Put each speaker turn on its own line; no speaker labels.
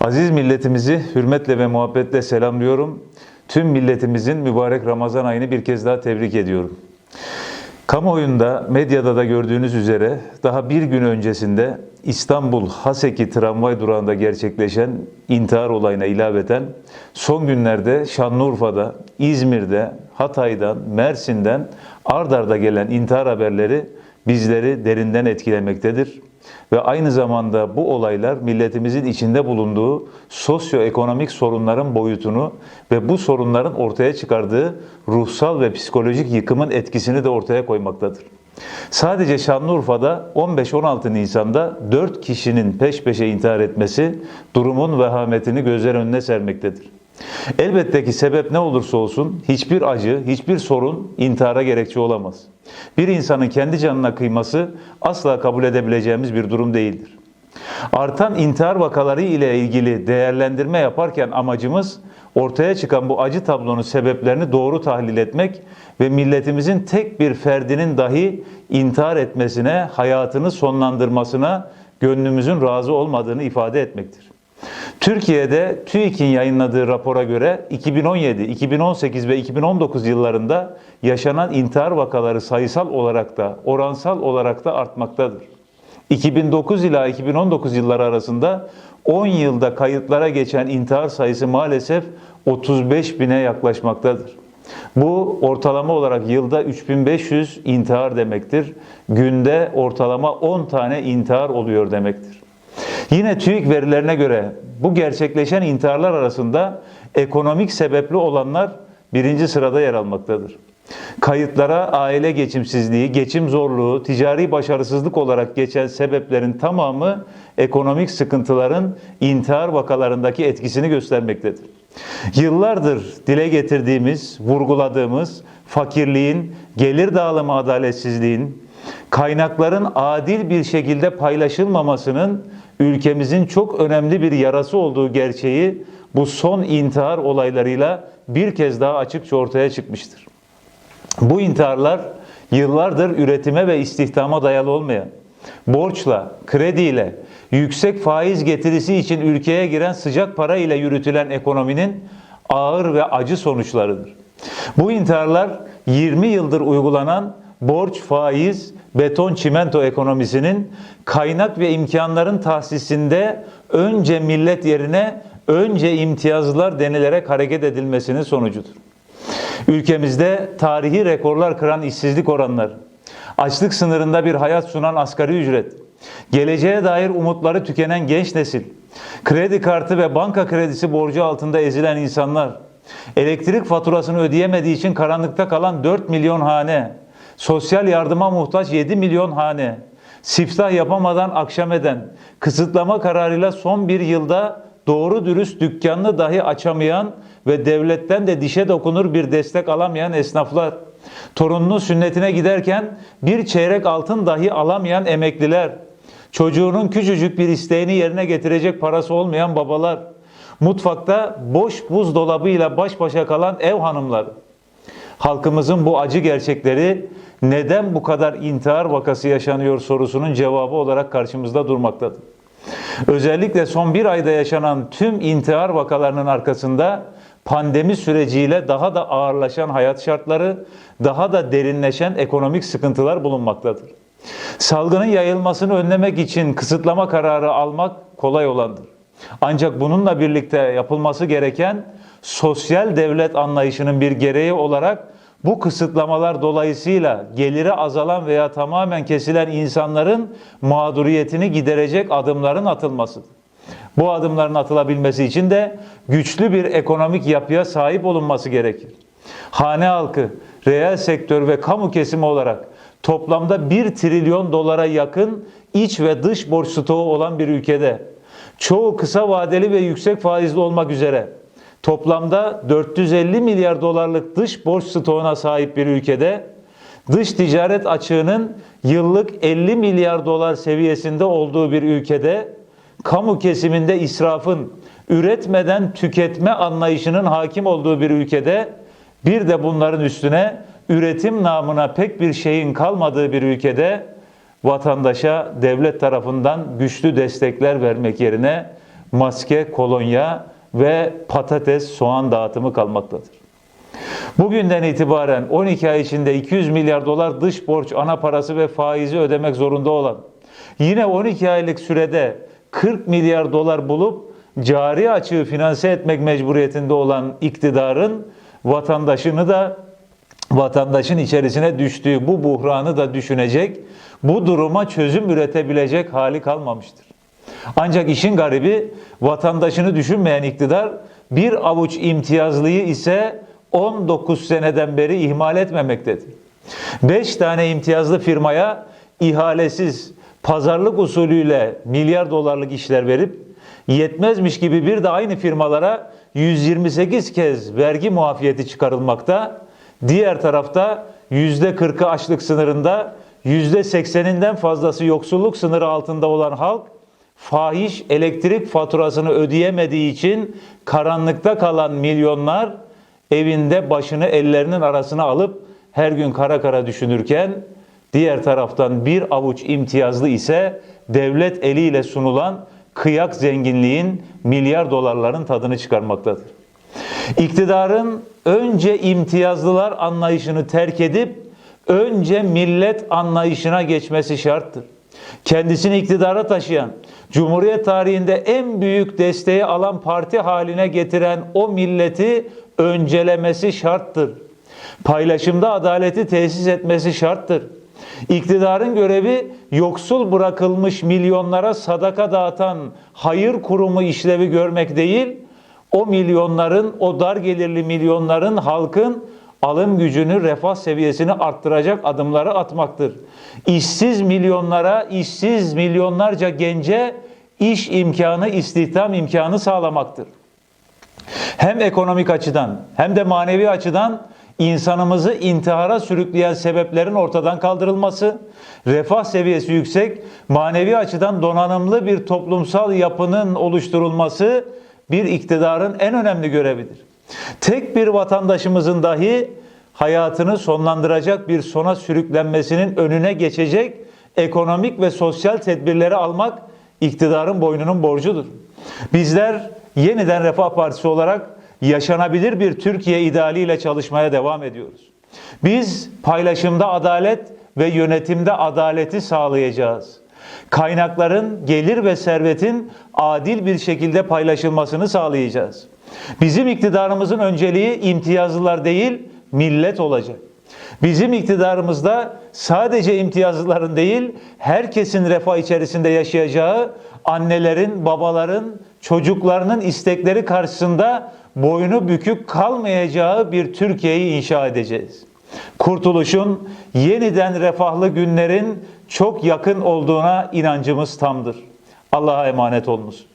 Aziz milletimizi hürmetle ve muhabbetle selamlıyorum. Tüm milletimizin mübarek Ramazan ayını bir kez daha tebrik ediyorum. Kamuoyunda, medyada da gördüğünüz üzere daha bir gün öncesinde İstanbul Haseki tramvay durağında gerçekleşen intihar olayına ilaveten son günlerde Şanlıurfa'da, İzmir'de, Hatay'dan, Mersin'den ard gelen intihar haberleri bizleri derinden etkilemektedir. Ve aynı zamanda bu olaylar milletimizin içinde bulunduğu sosyoekonomik sorunların boyutunu ve bu sorunların ortaya çıkardığı ruhsal ve psikolojik yıkımın etkisini de ortaya koymaktadır. Sadece Şanlıurfa'da 15-16 Nisan'da 4 kişinin peş peşe intihar etmesi durumun vehametini gözler önüne sermektedir. Elbette ki sebep ne olursa olsun hiçbir acı, hiçbir sorun intihara gerekçe olamaz. Bir insanın kendi canına kıyması asla kabul edebileceğimiz bir durum değildir. Artan intihar vakaları ile ilgili değerlendirme yaparken amacımız ortaya çıkan bu acı tablonun sebeplerini doğru tahlil etmek ve milletimizin tek bir ferdinin dahi intihar etmesine, hayatını sonlandırmasına gönlümüzün razı olmadığını ifade etmektir. Türkiye'de TÜİK'in yayınladığı rapora göre 2017, 2018 ve 2019 yıllarında yaşanan intihar vakaları sayısal olarak da oransal olarak da artmaktadır. 2009 ila 2019 yılları arasında 10 yılda kayıtlara geçen intihar sayısı maalesef 35 bine yaklaşmaktadır. Bu ortalama olarak yılda 3500 intihar demektir. Günde ortalama 10 tane intihar oluyor demektir. Yine TÜİK verilerine göre bu gerçekleşen intiharlar arasında ekonomik sebepli olanlar birinci sırada yer almaktadır. Kayıtlara aile geçimsizliği, geçim zorluğu, ticari başarısızlık olarak geçen sebeplerin tamamı ekonomik sıkıntıların intihar vakalarındaki etkisini göstermektedir. Yıllardır dile getirdiğimiz, vurguladığımız fakirliğin, gelir dağılımı adaletsizliğin, kaynakların adil bir şekilde paylaşılmamasının ülkemizin çok önemli bir yarası olduğu gerçeği bu son intihar olaylarıyla bir kez daha açıkça ortaya çıkmıştır. Bu intiharlar yıllardır üretime ve istihdama dayalı olmayan, borçla, krediyle, yüksek faiz getirisi için ülkeye giren sıcak para ile yürütülen ekonominin ağır ve acı sonuçlarıdır. Bu intiharlar 20 yıldır uygulanan borç, faiz, beton, çimento ekonomisinin kaynak ve imkanların tahsisinde önce millet yerine önce imtiyazlar denilerek hareket edilmesinin sonucudur. Ülkemizde tarihi rekorlar kıran işsizlik oranları, açlık sınırında bir hayat sunan asgari ücret, geleceğe dair umutları tükenen genç nesil, kredi kartı ve banka kredisi borcu altında ezilen insanlar, elektrik faturasını ödeyemediği için karanlıkta kalan 4 milyon hane, sosyal yardıma muhtaç 7 milyon hane, siftah yapamadan akşam eden, kısıtlama kararıyla son bir yılda doğru dürüst dükkanını dahi açamayan ve devletten de dişe dokunur bir destek alamayan esnaflar, torununun sünnetine giderken bir çeyrek altın dahi alamayan emekliler, çocuğunun küçücük bir isteğini yerine getirecek parası olmayan babalar, mutfakta boş buzdolabıyla baş başa kalan ev hanımları. Halkımızın bu acı gerçekleri neden bu kadar intihar vakası yaşanıyor sorusunun cevabı olarak karşımızda durmaktadır. Özellikle son bir ayda yaşanan tüm intihar vakalarının arkasında pandemi süreciyle daha da ağırlaşan hayat şartları, daha da derinleşen ekonomik sıkıntılar bulunmaktadır. Salgının yayılmasını önlemek için kısıtlama kararı almak kolay olandır. Ancak bununla birlikte yapılması gereken sosyal devlet anlayışının bir gereği olarak bu kısıtlamalar dolayısıyla geliri azalan veya tamamen kesilen insanların mağduriyetini giderecek adımların atılmasıdır. Bu adımların atılabilmesi için de güçlü bir ekonomik yapıya sahip olunması gerekir. Hane halkı, reel sektör ve kamu kesimi olarak toplamda 1 trilyon dolara yakın iç ve dış borç stoğu olan bir ülkede çoğu kısa vadeli ve yüksek faizli olmak üzere toplamda 450 milyar dolarlık dış borç stoğuna sahip bir ülkede dış ticaret açığının yıllık 50 milyar dolar seviyesinde olduğu bir ülkede kamu kesiminde israfın üretmeden tüketme anlayışının hakim olduğu bir ülkede bir de bunların üstüne üretim namına pek bir şeyin kalmadığı bir ülkede vatandaşa devlet tarafından güçlü destekler vermek yerine maske, kolonya ve patates, soğan dağıtımı kalmaktadır. Bugünden itibaren 12 ay içinde 200 milyar dolar dış borç, ana parası ve faizi ödemek zorunda olan, yine 12 aylık sürede 40 milyar dolar bulup cari açığı finanse etmek mecburiyetinde olan iktidarın vatandaşını da vatandaşın içerisine düştüğü bu buhranı da düşünecek, bu duruma çözüm üretebilecek hali kalmamıştır. Ancak işin garibi vatandaşını düşünmeyen iktidar bir avuç imtiyazlıyı ise 19 seneden beri ihmal etmemektedir. 5 tane imtiyazlı firmaya ihalesiz pazarlık usulüyle milyar dolarlık işler verip yetmezmiş gibi bir de aynı firmalara 128 kez vergi muafiyeti çıkarılmakta. Diğer tarafta %40'ı açlık sınırında, %80'inden fazlası yoksulluk sınırı altında olan halk fahiş elektrik faturasını ödeyemediği için karanlıkta kalan milyonlar evinde başını ellerinin arasına alıp her gün kara kara düşünürken diğer taraftan bir avuç imtiyazlı ise devlet eliyle sunulan kıyak zenginliğin milyar dolarların tadını çıkarmaktadır. İktidarın önce imtiyazlılar anlayışını terk edip önce millet anlayışına geçmesi şarttır. Kendisini iktidara taşıyan, Cumhuriyet tarihinde en büyük desteği alan parti haline getiren o milleti öncelemesi şarttır. Paylaşımda adaleti tesis etmesi şarttır. İktidarın görevi yoksul bırakılmış milyonlara sadaka dağıtan hayır kurumu işlevi görmek değil, o milyonların, o dar gelirli milyonların halkın alım gücünü, refah seviyesini arttıracak adımları atmaktır. İşsiz milyonlara, işsiz milyonlarca gence iş imkanı, istihdam imkanı sağlamaktır. Hem ekonomik açıdan hem de manevi açıdan insanımızı intihara sürükleyen sebeplerin ortadan kaldırılması, refah seviyesi yüksek, manevi açıdan donanımlı bir toplumsal yapının oluşturulması bir iktidarın en önemli görevidir. Tek bir vatandaşımızın dahi hayatını sonlandıracak bir sona sürüklenmesinin önüne geçecek ekonomik ve sosyal tedbirleri almak iktidarın boynunun borcudur. Bizler yeniden Refah Partisi olarak yaşanabilir bir Türkiye idealiyle çalışmaya devam ediyoruz. Biz paylaşımda adalet ve yönetimde adaleti sağlayacağız. Kaynakların, gelir ve servetin adil bir şekilde paylaşılmasını sağlayacağız. Bizim iktidarımızın önceliği imtiyazlılar değil, millet olacak. Bizim iktidarımızda sadece imtiyazlıların değil, herkesin refah içerisinde yaşayacağı, annelerin, babaların, çocuklarının istekleri karşısında boynu bükük kalmayacağı bir Türkiye'yi inşa edeceğiz. Kurtuluşun yeniden refahlı günlerin çok yakın olduğuna inancımız tamdır. Allah'a emanet olunuz.